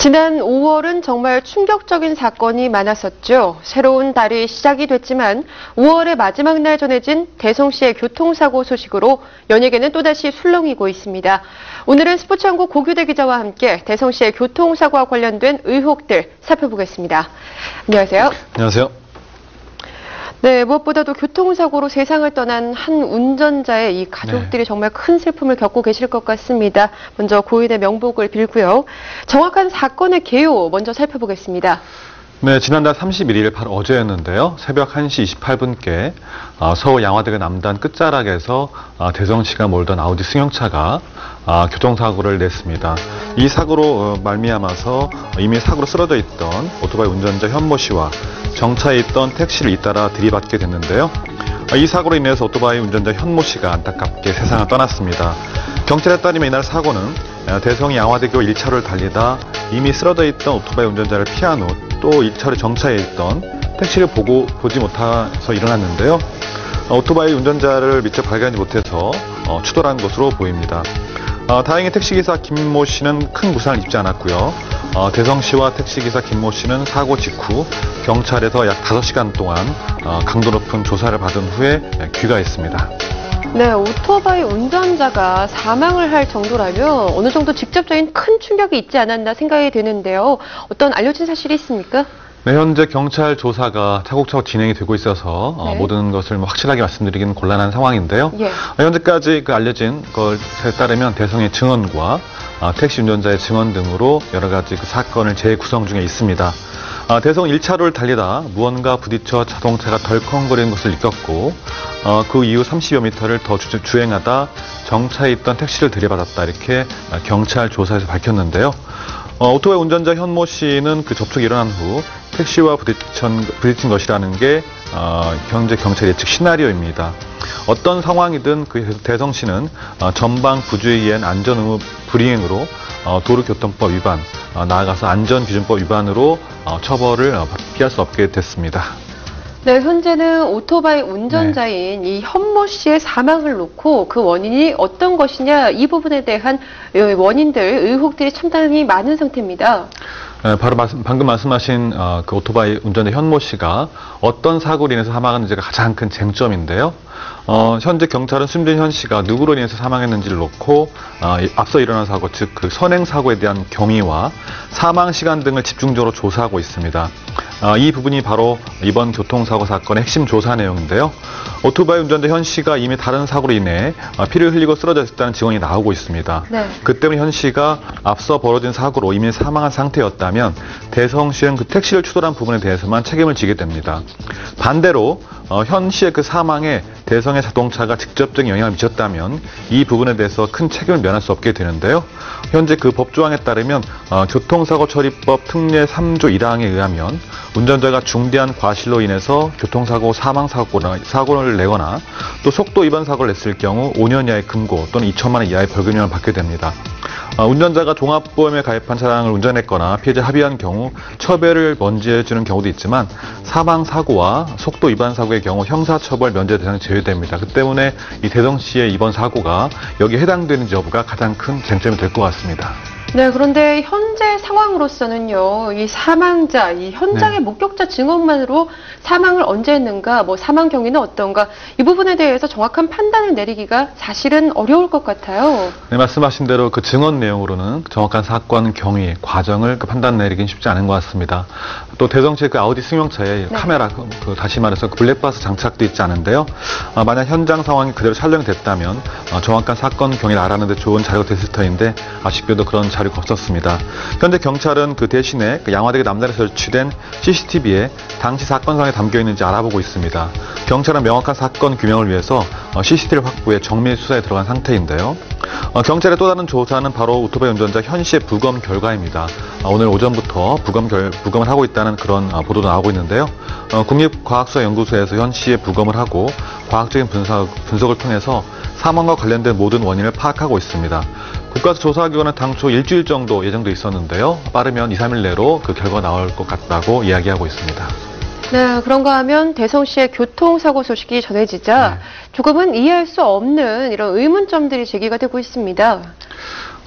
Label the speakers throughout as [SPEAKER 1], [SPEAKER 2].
[SPEAKER 1] 지난 5월은 정말 충격적인 사건이 많았었죠. 새로운 달이 시작이 됐지만 5월의 마지막 날 전해진 대성시의 교통사고 소식으로 연예계는 또다시 술렁이고 있습니다. 오늘은 스포츠연구 고규대 기자와 함께 대성시의 교통사고와 관련된 의혹들 살펴보겠습니다. 안녕하세요.
[SPEAKER 2] 안녕하세요.
[SPEAKER 1] 네, 무엇보다도 교통사고로 세상을 떠난 한 운전자의 이 가족들이
[SPEAKER 2] 네.
[SPEAKER 1] 정말 큰 슬픔을 겪고 계실 것 같습니다. 먼저 고인의 명복을 빌고요. 정확한 사건의 개요 먼저 살펴보겠습니다.
[SPEAKER 2] 네, 지난달 31일 바로 어제였는데요. 새벽 1시 28분께 어, 서울 양화대교 남단 끝자락에서 어, 대성시가 몰던 아우디 승용차가 어, 교통사고를 냈습니다. 이 사고로 어, 말미암아서 이미 사고로 쓰러져 있던 오토바이 운전자 현모 씨와 정차해 있던 택시를 잇따라 들이받게 됐는데요. 어, 이 사고로 인해서 오토바이 운전자 현모 씨가 안타깝게 세상을 떠났습니다. 경찰에 따르면 이날 사고는 어, 대성 양화대교 1차로를 달리다 이미 쓰러져 있던 오토바이 운전자를 피한 후 또 1차로 정차해 있던 택시를 보고 보지 못해서 일어났는데요. 어, 오토바이 운전자를 미처 발견하지 못해서 어, 추돌한 것으로 보입니다. 어, 다행히 택시기사 김모 씨는 큰 부상을 입지 않았고요. 어, 대성 씨와 택시기사 김모 씨는 사고 직후 경찰에서 약 5시간 동안 어, 강도 높은 조사를 받은 후에 귀가했습니다.
[SPEAKER 1] 네, 오토바이 운전자가 사망을 할 정도라면 어느 정도 직접적인 큰 충격이 있지 않았나 생각이 드는데요. 어떤 알려진 사실이 있습니까?
[SPEAKER 2] 네, 현재 경찰 조사가 차곡차곡 진행이 되고 있어서 어,
[SPEAKER 1] 네.
[SPEAKER 2] 모든 것을 뭐 확실하게 말씀드리기는 곤란한 상황인데요.
[SPEAKER 1] 예.
[SPEAKER 2] 어, 현재까지 그 알려진 것에 따르면 대성의 증언과 아, 택시 운전자의 증언 등으로 여러 가지 그 사건을 재구성 중에 있습니다. 아, 대성 1차로를 달리다 무언가 부딪혀 자동차가 덜컹거리는 것을 느꼈고 어, 그 이후 30여 미터를 더 주, 주행하다 정차해 있던 택시를 들이받았다 이렇게 아, 경찰 조사에서 밝혔는데요. 어, 오토바이 운전자 현모 씨는 그 접촉이 일어난 후 택시와 부딪힌, 부딪힌 것이라는 게 어, 현재 경찰 예측 시나리오입니다. 어떤 상황이든 그 대성 씨는 어, 전방 부주의엔 안전 의무 불이행으로 어, 도로교통법 위반, 어, 나아가서 안전기준법 위반으로 어, 처벌을 어, 피할 수 없게 됐습니다.
[SPEAKER 1] 네, 현재는 오토바이 운전자인 이 현모 씨의 사망을 놓고 그 원인이 어떤 것이냐 이 부분에 대한 원인들, 의혹들이 상당히 많은 상태입니다.
[SPEAKER 2] 네, 바로 방금 말씀하신 어, 그 오토바이 운전자 현모 씨가 어떤 사고로 인해서 사망했는지가 가장 큰 쟁점인데요. 어, 현재 경찰은 숨진 현 씨가 누구로 인해서 사망했는지를 놓고 어, 이- 앞서 일어난 사고, 즉 그 선행 사고에 대한 경위와 사망 시간 등을 집중적으로 조사하고 있습니다. 어, 이 부분이 바로 이번 교통사고 사건의 핵심 조사 내용인데요. 오토바이 운전자 현 씨가 이미 다른 사고로 인해 어, 피를 흘리고 쓰러져 있다는 증언이 나오고 있습니다.
[SPEAKER 1] 네.
[SPEAKER 2] 그 때문에 현 씨가 앞서 벌어진 사고로 이미 사망한 상태였다면 대성시는 그 택시를 추돌한 부분에 대해서만 책임을 지게 됩니다. 반대로 어, 현 씨의 그 사망에 대성의 자동차가 직접적인 영향을 미쳤다면 이 부분에 대해서 큰 책임을 면할 수 없게 되는데요. 현재 그 법조항에 따르면 어, 교통사고 처리법 특례 3조 1항에 의하면 운전자가 중대한 과실로 인해서 교통사고 사망 사고나 사고를 내거나 또 속도 위반 사고를 냈을 경우 5년 이하의 금고 또는 2천만 원 이하의 벌금형을 받게 됩니다. 어, 운전자가 종합보험에 가입한 차량을 운전했거나 피해자 합의한 경우 처벌을 면제해주는 경우도 있지만 사망 사고와 속도 위반 사고의 경우 형사처벌 면제 대상 제외됩니다. 그 때문에 이 대성 씨의 이번 사고가 여기에 해당되는지 여부가 가장 큰 쟁점이 될 것 같습니다.
[SPEAKER 1] 네, 그런데 현재 상황으로서는요, 이 사망자, 이 현장의
[SPEAKER 2] 네.
[SPEAKER 1] 목격자 증언만으로 사망을 언제 했는가, 뭐 사망 경위는 어떤가, 이 부분에 대해서 정확한 판단을 내리기가 사실은 어려울 것 같아요.
[SPEAKER 2] 네, 말씀하신 대로 그 증언 내용으로는 정확한 사건 경위, 과정을 그 판단 내리긴 쉽지 않은 것 같습니다. 또 대성시의 그 아우디 승용차에
[SPEAKER 1] 네.
[SPEAKER 2] 카메라, 그, 그 다시 말해서 그 블랙박스 장착돼 있지 않은데요. 아, 만약 현장 상황이 그대로 촬영됐다면 어, 정확한 사건 경위를 알아내는 데 좋은 자료가 됐을 터인데 아쉽게도 그런 자 료가 없었습니다. 현재 경찰은 그 대신에 그 양화대교 남단에 설치된 CCTV에 당시 사건 상황이 담겨 있는지 알아보고 있습니다. 경찰은 명확한 사건 규명을 위해서 어, CCTV 확보에 정밀 수사에 들어간 상태인데요. 어, 경찰의 또 다른 조사는 바로 오토바이 운전자 현 씨의 부검 결과입니다. 어, 오늘 오전부터 부검 결, 부검을 하고 있다는 그런 어, 보도도 나오고 있는데요. 어, 국립과학수사연구소에서 현 씨의 부검을 하고 과학적인 분석, 분석을 통해서 사망과 관련된 모든 원인을 파악하고 있습니다. 국가조사기관은 당초 일주일 정도 예정돼 있었는데요. 빠르면 2, 3일 내로 그 결과가 나올 것 같다고 이야기하고 있습니다.
[SPEAKER 1] 네, 그런가 하면 대성시의 교통사고 소식이 전해지자
[SPEAKER 2] 네.
[SPEAKER 1] 조금은 이해할 수 없는 이런 의문점들이 제기가 되고 있습니다.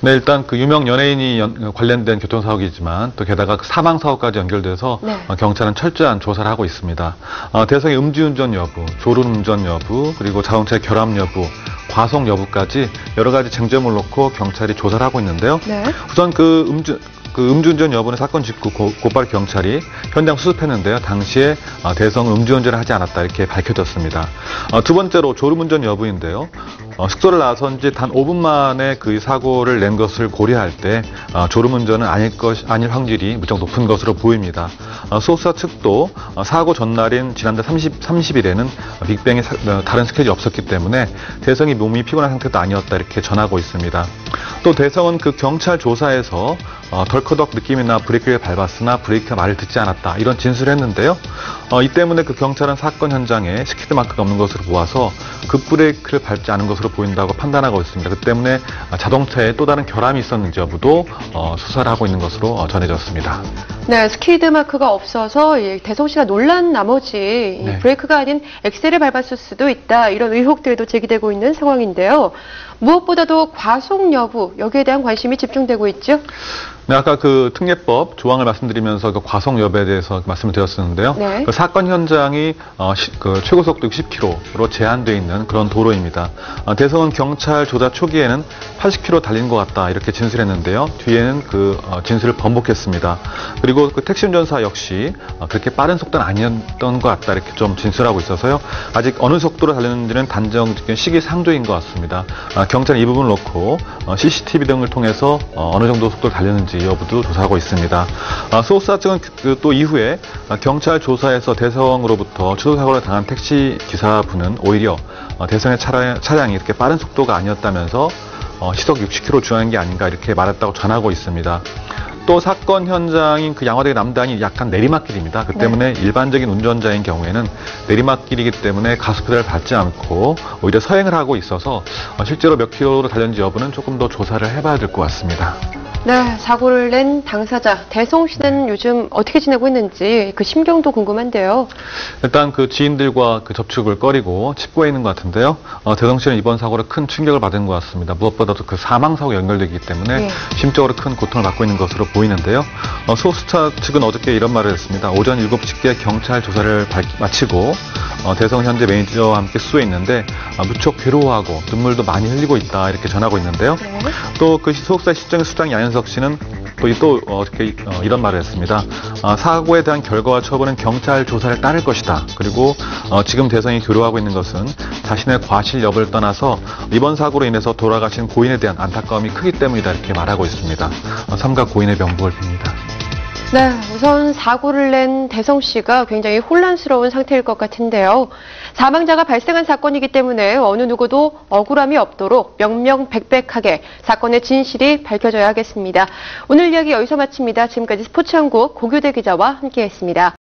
[SPEAKER 2] 네, 일단 그 유명 연예인이 연- 관련된 교통 사고이지만 또 게다가 그 사망 사고까지 연결돼서
[SPEAKER 1] 네.
[SPEAKER 2] 어, 경찰은 철저한 조사를 하고 있습니다. 어, 대성의 음주운전 여부, 졸음운전 여부, 그리고 자동차의 결함 여부, 과속 여부까지 여러 가지 쟁점을 놓고 경찰이 조사를 하고 있는데요.
[SPEAKER 1] 네.
[SPEAKER 2] 우선 그 음주 그 음주운전 여부는 사건 직후 고- 곧바로 경찰이 현장 수습했는데요. 당시에 어, 대성 음주운전을 하지 않았다 이렇게 밝혀졌습니다. 어, 두 번째로 졸음운전 여부인데요. 어, 숙소를 나선 지 단 5분 만에 그 사고를 낸 것을 고려할 때 어, 졸음운전은 아닐 것 아닐 확률이 무척 높은 것으로 보입니다. 어, 수사 측도 어, 사고 전날인 지난달 30, 30일에는 빅뱅에 사- 어, 다른 스케줄이 없었기 때문에 대성이 몸이 피곤한 상태도 아니었다 이렇게 전하고 있습니다. 또 대성은 그 경찰 조사에서 어, 덜커덕 느낌이 나 브레이크를 밟았으나 브레이크가 말을 듣지 않았다 이런 진술을 했는데요. 어, 이 때문에 그 경찰은 사건 현장에 스키드 마크가 없는 것으로 보아서 급브레이크를 밟지 않은 것으로 보인다고 판단하고 있습니다. 그 때문에 어, 자동차에 또 다른 결함이 있었는지 여부도 어, 수사를 하고 있는 것으로 어, 전해졌습니다.
[SPEAKER 1] 네, 스키드 마크가 없어서 이 대성 씨가 놀란 나머지 이
[SPEAKER 2] 네.
[SPEAKER 1] 브레이크가 아닌 엑셀을 밟았을 수도 있다 이런 의혹들도 제기되고 있는 상황인데요. 무엇보다도 과속 여부 여기에 대한 관심이 집중되고 있죠.
[SPEAKER 2] 네, 아까 그 특례법 조항을 말씀드리면서 그 과속 여부에 대해서 말씀을 드렸었는데요.
[SPEAKER 1] 네.
[SPEAKER 2] 그 사건 현장이 어, 시- 그 최고 속도 60km로 제한되어 있는 그런 도로입니다. 어, 대성은 경찰 조사 초기에는 80km 달린 것 같다 이렇게 진술했는데요. 뒤에는 그 어, 진술을 번복했습니다. 그리고 그 택시 운전사 역시 어, 그렇게 빠른 속도는 아니었던 것 같다 이렇게 좀 진술하고 있어서요. 아직 어느 속도로 달렸는지는 단정짓기는 시기상조인 것 같습니다. 아, 경찰은 이 부분을 놓고 CCTV 등을 통해서 어, 어느 정도 속도를 달렸는지 여부도 조사하고 있습니다. 아, 수호사 측은 그- 그또 이후에 아, 경찰 조사에서 대성으로부터 추돌사고를 당한 택시 기사분은 오히려 어, 대성의 차량, 차량이 이렇게 빠른 속도가 아니었다면서 어, 시속 60km 주행한 게 아닌가 이렇게 말했다고 전하고 있습니다. 또 사건 현장인 그 양화대교 남단이 약간 내리막길입니다. 그
[SPEAKER 1] 네.
[SPEAKER 2] 때문에 일반적인 운전자인 경우에는 내리막길이기 때문에 가스페달을 밟지 않고 오히려 서행을 하고 있어서 어, 실제로 몇 킬로로 달렸는지 여부는 조금 더 조사를 해봐야 될 것 같습니다.
[SPEAKER 1] 네, 사고를 낸 당사자 대성 씨는 요즘 어떻게 지내고 있는지 그 심경도 궁금한데요.
[SPEAKER 2] 일단 그 지인들과 그 접촉을 꺼리고 칩고 있는 것 같은데요. 어, 대성 씨는 이번 사고로 큰 충격을 받은 것 같습니다. 무엇보다도 그 사망 사고 연결되기 때문에
[SPEAKER 1] 네.
[SPEAKER 2] 심적으로 큰 고통을 받고 있는 것으로 보이는데요. 어, 소수차 측은 어저께 이런 말을 했습니다. 오전 7시께 경찰 조사를 밝- 마치고 어, 대성 현재 매니저와 함께 수에 있는데 아, 무척 괴로워하고 눈물도 많이 흘리고 있다 이렇게 전하고 있는데요.
[SPEAKER 1] 네.
[SPEAKER 2] 또그 소속사 시장의 수장 양현석 씨는 또, 이- 또 어저께 어, 이런 말을 했습니다. 아, 사고에 대한 결과와 처벌은 경찰 조사를 따를 것이다. 그리고 어, 지금 대성이 교류하고 있는 것은 자신의 과실 여부를 떠나서 이번 사고로 인해서 돌아가신 고인에 대한 안타까움이 크기 때문이다 이렇게 말하고 있습니다. 어, 삼가 고인의 명복을 빕니다.
[SPEAKER 1] 네, 우선 사고를 낸 대성 씨가 굉장히 혼란스러운 상태일 것 같은데요. 사망자가 발생한 사건이기 때문에 어느 누구도 억울함이 없도록 명명백백하게 사건의 진실이 밝혀져야 하겠습니다. 오늘 이야기 여기서 마칩니다. 지금까지 스포츠한국 고교대 기자와 함께했습니다.